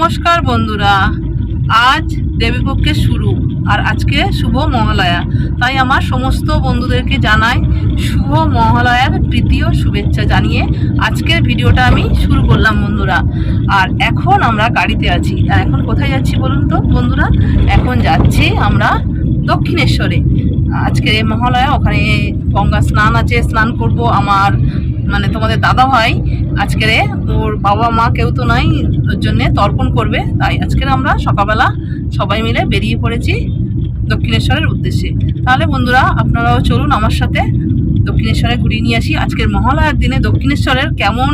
নমস্কার বন্ধুরা। আজ দেবীপক্ষের শুরু আর আজকে শুভ মহালয়া। তাই আমার সমস্ত বন্ধুদেরকে জানাই শুভ মহালয়ার ও শুভেচ্ছা জানিয়ে আজকের ভিডিওটা আমি শুরু করলাম বন্ধুরা। আর এখন আমরা গাড়িতে আছি। আর এখন কোথায় যাচ্ছি বলুন তো বন্ধুরা? এখন যাচ্ছি আমরা দক্ষিণেশ্বরে। আজকে মহালয়া, ওখানে গঙ্গা স্নান আছে, স্নান করব আমার মানে তোমাদের দাদা ভাই আজকের, ওর বাবা মা কেউ তো নাই, ওর জন্যে তর্পণ করবে। তাই আজকের আমরা সকালবেলা সবাই মিলে বেরিয়ে পড়েছি দক্ষিণেশ্বরের উদ্দেশ্যে। তাহলে বন্ধুরা, আপনারাও চলুন আমার সাথে দক্ষিণেশ্বরে ঘুরিয়ে নিয়ে আসি আজকের মহালয়ার দিনে। দক্ষিণেশ্বরের কেমন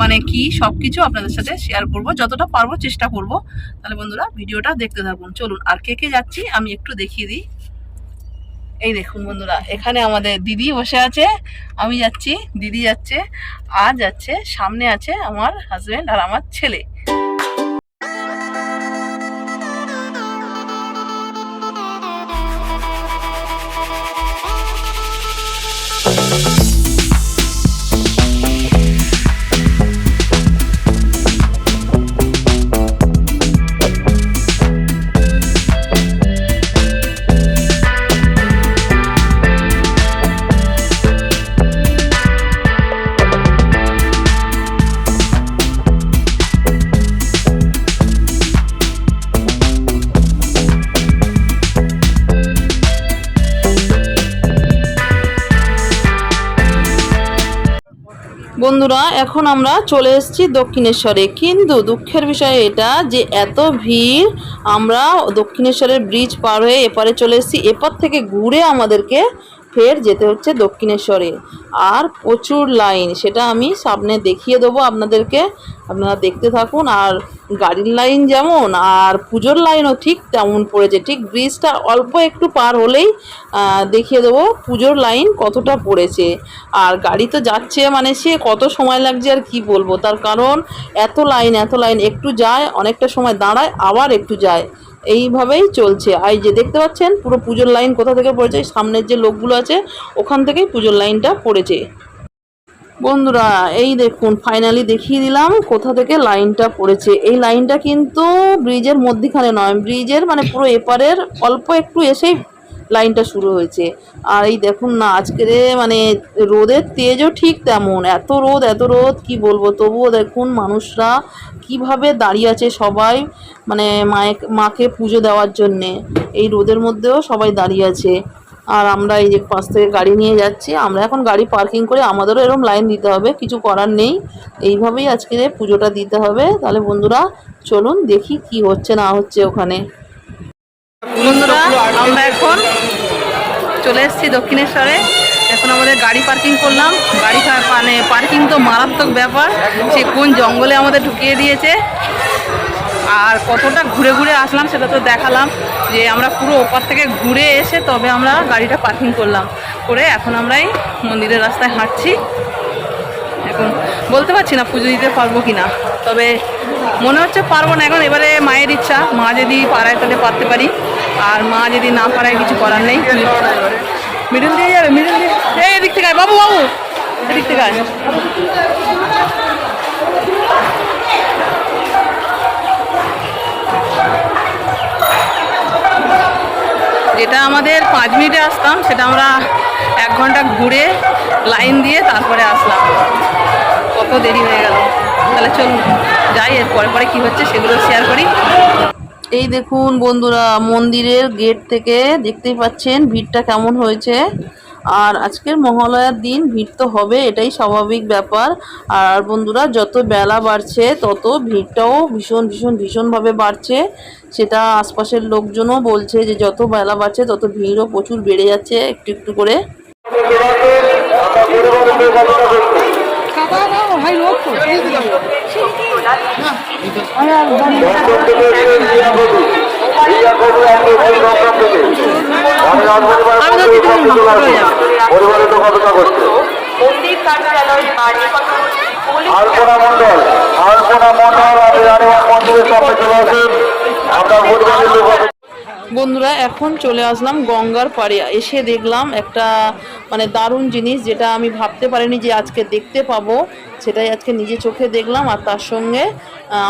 মানে কি সব কিছু আপনাদের সাথে শেয়ার করব, যতটা পারব চেষ্টা করব। তাহলে বন্ধুরা, ভিডিওটা দেখতে থাকুন। চলুন, আর কে কে যাচ্ছি, আমি একটু দেখিয়ে দিই। এই দেখুন বন্ধুরা, এখানে আমাদের দিদি বসে আছে, আমি যাচ্ছি, দিদি যাচ্ছে, আর যাচ্ছে, সামনে আছে আমার হাজব্যান্ড আর আমার ছেলে। বন্ধুরা, এখন আমরা চলে এসেছি দক্ষিণেশ্বরে। কিন্তু দুঃখের বিষয় এটা যে এত ভিড়, আমরা দক্ষিণেশ্বরের ব্রিজ পার হয়ে এপারে চলে এসেছি। এপার থেকে ঘুরে আমাদেরকে ফের যেতে হচ্ছে দক্ষিণেশ্বরে। আর প্রচুর লাইন, সেটা আমি সামনে দেখিয়ে দেবো আপনাদেরকে। আপনারা দেখতে থাকুন, আর গাড়ির লাইন যেমন, আর পুজোর লাইনও ঠিক তেমন পড়েছে। ঠিক ব্রিজটা অল্প একটু পার হলেই দেখিয়ে দেবো পুজোর লাইন কতটা পড়েছে। আর গাড়ি তো যাচ্ছে মানে সে কত সময় লাগছে আর কি বলব। তার কারণ এত লাইন এত লাইন, একটু যায়, অনেকটা সময় দাঁড়ায়, আবার একটু যায়। এইভাবেই চলছে। আর যে দেখতে পাচ্ছেন, পুরো পুজোর লাইন কোথা থেকে পড়েছে? সামনের যে লোকগুলো আছে, ওখান থেকেই পুজোর লাইনটা পড়েছে। বন্ধুরা, এই দেখুন ফাইনালি দেখিয়ে দিলাম কোথা থেকে লাইনটা পড়েছে। এই লাইনটা কিন্তু ব্রিজের মধ্যিখানে নয় ব্রিজের মানে পুরো এপারের অল্প একটু এসেই লাইনটা শুরু হয়েছে। আর এই দেখুন না আজকের মানে রোদের তেজও ঠিক তেমন, এত রোদ এত রোদ, কি বলব? তবুও দেখুন মানুষরা কীভাবে দাঁড়িয়ে আছে সবাই মানে মায়ে মাকে পুজো দেওয়ার জন্যে। এই রোদের মধ্যেও সবাই দাঁড়িয়ে আছে। আর আমরা এই যে পাশ থেকে গাড়ি নিয়ে যাচ্ছি, আমরা এখন গাড়ি পার্কিং করে আমাদেরও এরকম লাইন দিতে হবে, কিছু করার নেই। এইভাবেই আজকে পুজোটা দিতে হবে। তাহলে বন্ধুরা, চলুন দেখি কি হচ্ছে না হচ্ছে ওখানে। বন্ধুরা, আমরা এখন চলে এসেছি দক্ষিণেশ্বরে। এখন আমাদের গাড়ি পার্কিং করলাম। গাড়ি মানে পার্কিং তো মারাত্মক ব্যাপার। সে কোন জঙ্গলে আমাদের ঢুকিয়ে দিয়েছে? আর কতটা ঘুরে ঘুরে আসলাম সেটা তো দেখালাম। যে আমরা পুরো ওপার থেকে ঘুরে এসে তবে আমরা গাড়িটা পার্কিং করলাম। করে এখন আমরাই মন্দিরের রাস্তায় হাঁটছি। এখন বলতে পারছি না পুজো দিতে পারব কি না তবে মনে হচ্ছে পারব না। এখন এবারে মায়ের ইচ্ছা। মা যদি পারায় তাহলে পারতে পারি। আর মা যদি না পারায় কিছু করার নেই। মিডিল দিয়ে যাবে, মিডিল দিয়ে। এই এদিক থেকে বাবু বাবু। এদিক থেকে। যেটা আমাদের পাঁচ মিনিটে আসতাম, সেটা আমরা এক ঘণ্টা ঘুরে লাইন দিয়ে তারপরে আসলাম। কত দেরি হয়ে গেল। তাহলে চলুন, যাই এর পরে পরে কী হচ্ছে সেগুলো শেয়ার করি। এই দেখুন বন্ধুরা, মন্দিরের গেট থেকে দেখতেই পাচ্ছেন ভিড়টা কেমন হয়েছে। আর আজকের মহালয়ার দিন, ভিড় তো হবে, এটাই স্বাভাবিক ব্যাপার। আর বন্ধুরা, যত বেলা বাড়ছে, তত ভিড়টাও ভীষণ ভীষণ, ভীষণভাবে বাড়ছে। সেটা আশপাশের লোকজনও বলছে যে, যত বেলা বাড়ছে, তত ভিড়ও প্রচুর বেড়ে যাচ্ছে একটু একটু করে। পরিবারের লোক অপেক্ষা করছে মন্দির কার্যালয় আলপনা মন্ডল? আলপনা মন্ডল? আপনি রানীবাগ মন্দিরের সামনে চলে আসেন আপনার পরিবারের লোক অপেক্ষা- বন্ধুরা, এখন চলে আসলাম গঙ্গার পাড়ে। এসে দেখলাম একটা মানে দারুণ জিনিস যেটা আমি ভাবতে পারিনি যে আজকে দেখতে পাবো। সেটাই আজকে নিজে চোখে দেখলাম আর তার সঙ্গে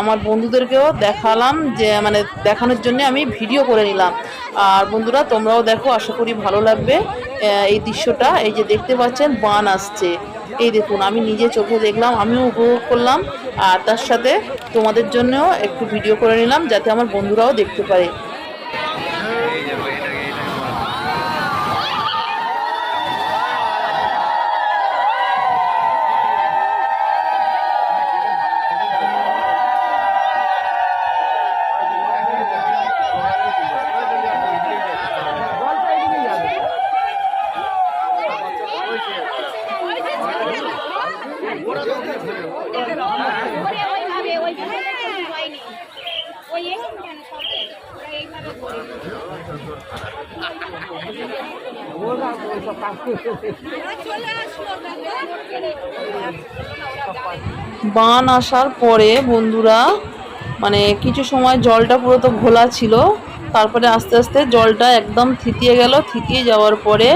আমার বন্ধুদেরকেও দেখালাম যে মানে দেখানোর জন্য আমি ভিডিও করে নিলাম। আর বন্ধুরা, তোমরাও দেখো, আশা করি ভালো লাগবে এই দৃশ্যটা। এই যে দেখতে পাচ্ছেন, বান আসছে। এই দেখুন, আমি নিজে চোখে দেখলাম, আমিও উপভোগ করলাম। আর তার সাথে তোমাদের জন্যও একটু ভিডিও করে নিলাম, যাতে আমার বন্ধুরাও দেখতে পারে ওইভাবে ওইভাবে হয়নি ওই এসে কেন সব ওরা এইভাবে করে চলে আসলো বান আসার পরে বন্ধুরা মানে কিছু সময় জলটা পুরো তো ঘোলা ছিল তারপরে আস্তে আস্তে জলটা একদম থিতিয়ে গেল। থিতিয়ে যাওয়ার পরে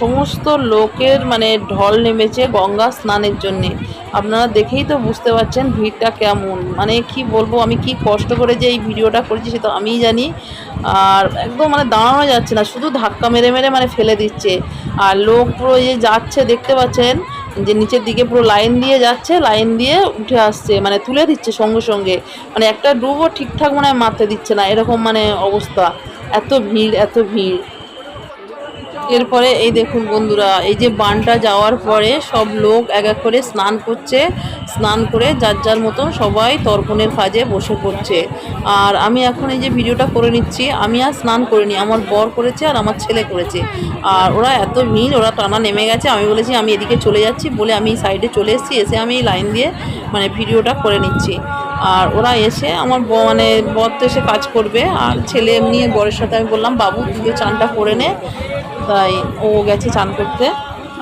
সমস্ত লোকের মানে ঢল নেমেছে গঙ্গা স্নানের জন্যে। আপনারা দেখেই তো বুঝতে পারছেন ভিড়টা কেমন। মানে কি বলব, আমি কি কষ্ট করে যে এই ভিডিওটা করেছি সে তো আমিই জানি। আর একদম মানে দাঁড়ানো যাচ্ছে না, শুধু ধাক্কা মেরে মেরে মানে ফেলে দিচ্ছে। আর লোক পুরো যে যাচ্ছে, দেখতে পাচ্ছেন যে নিচের দিকে পুরো লাইন দিয়ে যাচ্ছে লাইন দিয়ে উঠে আসছে মানে তুলে দিচ্ছে সঙ্গে সঙ্গে। মানে একটা ডুবও ঠিকঠাক মানে মারতে দিচ্ছে না, এরকম মানে অবস্থা। এত ভিড় এত ভিড়। এরপরে এই দেখুন বন্ধুরা, এই যে বানটা যাওয়ার পরে সব লোক এক এক করে স্নান করছে, স্নান করে যার যার মতন সবাই তর্পণের কাজে বসে পড়ছে। আর আমি এখন এই যে ভিডিওটা করে নিচ্ছি, আমি আর স্নান করিনি, আমার বর করেছে আর আমার ছেলে করেছে। আর ওরা এত ভিড়, ওরা টানা নেমে গেছে, আমি বলেছি আমি এদিকে চলে যাচ্ছি বলে আমি সাইডে চলে এসেছি, এসে আমি লাইন দিয়ে মানে ভিডিওটা করে নিচ্ছি। আর ওরা এসে আমার মানে বর তো এসে কাজ করবে, আর ছেলে এমনি বরের সাথে আমি বললাম, বাবু তুই চানটা করে নে। তাই ও গেছে চান করতে।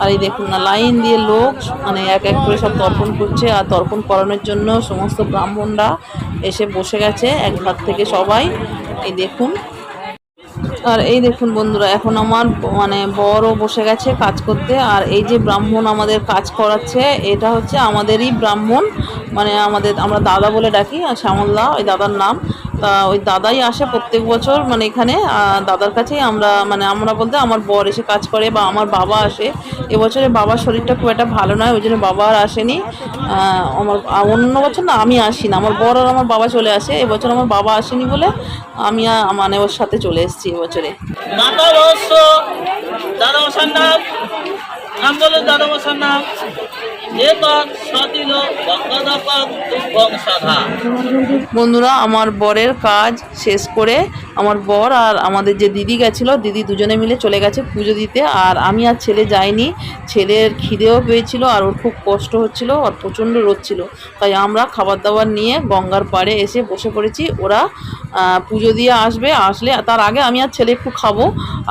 আর এই দেখুন না, লাইন দিয়ে লোক মানে এক এক করে সব তর্পণ করছে। আর তর্পণ করানোর জন্য সমস্ত ব্রাহ্মণরা এসে বসে গেছে, এক ঘাট থেকে সবাই। এই দেখুন। আর এই দেখুন বন্ধুরা, এখন আমার মানে বড়ও বসে গেছে কাজ করতে। আর এই যে ব্রাহ্মণ আমাদের কাজ করাচ্ছে, এটা হচ্ছে আমাদেরই ব্রাহ্মণ। মানে আমাদের, আমরা দাদা বলে ডাকি, আর শ্যামলদা, ওই দাদার নাম। তা ওই দাদাই আসে প্রত্যেক বছর মানে এখানে দাদার কাছেই আমরা মানে আমরা বলতে আমার বর এসে কাজ করে বা আমার বাবা আসে। এবছরে বাবার শরীরটা খুব একটা ভালো নয়, ওই জন্য বাবা আর আসেনি। আমার অন্য বছর না, আমি আসি না। আমার বর আর আমার বাবা চলে আসে, এবছর আমার বাবা আসেনি বলে আমি মানে ওর সাথে চলে এসেছি এবছরে। দাদা নাম দাদা নাম। বন্ধুরা, আমার বরের কাজ শেষ করে আমার বর আর আমাদের যে দিদি গেছিল, দিদি দুজনে মিলে চলে গেছে পুজো দিতে আর আমি আর ছেলে যাইনি। ছেলের খিদেও পেয়েছিল আর ওর খুব কষ্ট হচ্ছিল আর প্রচণ্ড রোদ ছিল। তাই আমরা খাবার দাবার নিয়ে গঙ্গার পাড়ে এসে বসে পড়েছি। ওরা পুজো দিয়ে আসবে, আসলে তার আগে আমি আর ছেলে একটু খাব।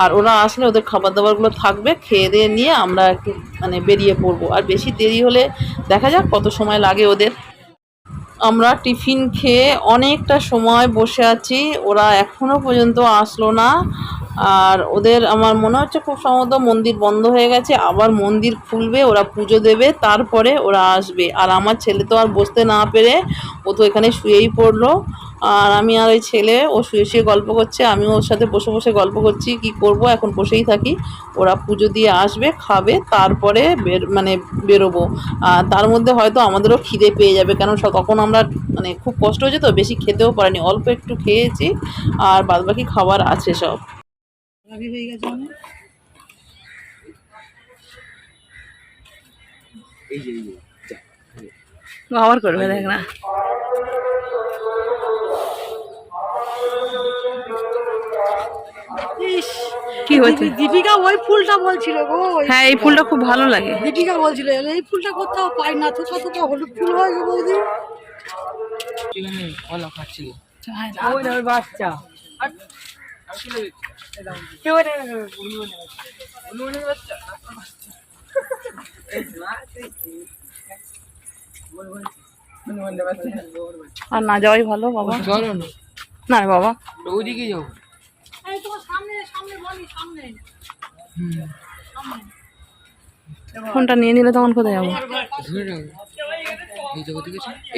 আর ওরা আসলে ওদের খাবার দাবারগুলো থাকবে, খেয়ে দিয়ে নিয়ে আমরা একটু মানে বেরিয়ে পড়ব। আর বেশি দেরি হলে দেখা যাক কত সময় লাগে ওদের। আমরা টিফিন খেয়ে অনেকটা সময় বসে আছি, ওরা এখনও পর্যন্ত আসলো না। আর ওদের আমার মনে হচ্ছে খুব সম্ভবত মন্দির বন্ধ হয়ে গেছে, আবার মন্দির খুলবে, ওরা পুজো দেবে, তারপরে ওরা আসবে। আর আমার ছেলে তো আর বসতে না পেরে ও তো এখানে শুয়েই পড়ল। আর আমি আর ওই ছেলে ও শুয়ে শুয়ে গল্প করছে আমি ওর সাথে বসে বসে গল্প করছি কি করব এখন বসেই থাকি। ওরা পুজো দিয়ে আসবে খাবে তারপরে বের মানে বেরোবো। আর তার মধ্যে হয়তো আমাদেরও খিদে পেয়ে যাবে কারণ স- তখন আমরা মানে খুব কষ্ট হয়েছে তো বেশি খেতেও পারিনি অল্প একটু খেয়েছি আর বাদবাকি খাবার আছে সব। আবার করবে দেখ না। কি হয়েছে? দীপিকা ওই ফুলটা বলছিল গো হ্যাঁ এই ফুলটা খুব ভালো লাগে। দীপিকা বলছিল এই ফুলটা কোথাও পাই না তো তো হলুদ ফুল হয় গো বৌদি। ওই বাচ্চা আর না যাওয়াই ভালো বাবা। চলো না। না বাবা। ওইদিকে যাও ফোনটা নিয়ে নিলে তখন কোথায় যাব?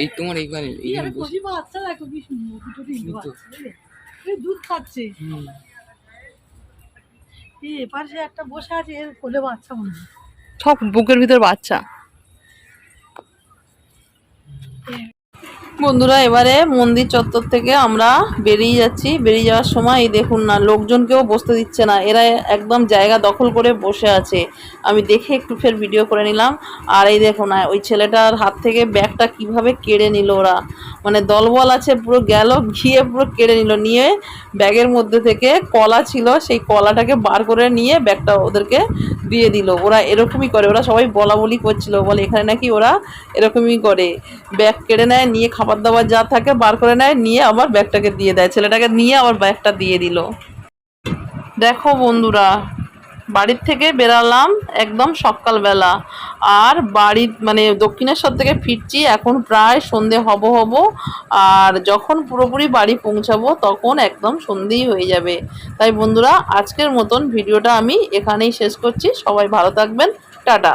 এই তোমার দুধ খাচ্ছে। এপাশে একটা বসে আছে এর কোলে বাচ্চা মনে সব বুকের ভিতর বাচ্চা। বন্ধুরা, এবারে মন্দির চত্বর থেকে আমরা বেরিয়ে যাচ্ছি। বেরিয়ে যাওয়ার সময় দেখুন না, লোকজনকেও বসতে দিচ্ছে না। এরা একদম জায়গা দখল করে বসে আছে। আমি দেখে একটু ফের ভিডিও করে নিলাম। আর এই দেখুন না, ওই ছেলেটার হাত থেকে ব্যাগটা কীভাবে কেড়ে নিল ওরা। মানে দলবল আছে, পুরো গেল, গিয়ে পুরো কেড়ে নিল। নিয়ে ব্যাগের মধ্যে থেকে কলা ছিল, সেই কলাটাকে বার করে নিয়ে ব্যাগটা ওদেরকে দিয়ে দিল। ওরা এরকমই করে, ওরা সবাই বলা বলি করছিল। বলে এখানে নাকি ওরা এরকমই করে। ব্যাগ কেড়ে নেয়, নিয়ে খাবার দাবার যা থাকে বার করে নেয়, নিয়ে আবার ব্যাগটাকে দিয়ে দেয়। ছেলেটাকে নিয়ে আবার ব্যাগটা দিয়ে দিল। দেখো বন্ধুরা, বাড়ির থেকে বেরালাম একদম সকালবেলা। আর বাড়ির মানে দক্ষিণেশ্বর থেকে ফিরছি এখন প্রায় সন্ধে হব হব। আর যখন পুরোপুরি বাড়ি পৌঁছাবো তখন একদম সন্ধেই হয়ে যাবে। তাই বন্ধুরা, আজকের মতন ভিডিওটা আমি এখানেই শেষ করছি। সবাই ভালো থাকবেন। টাটা।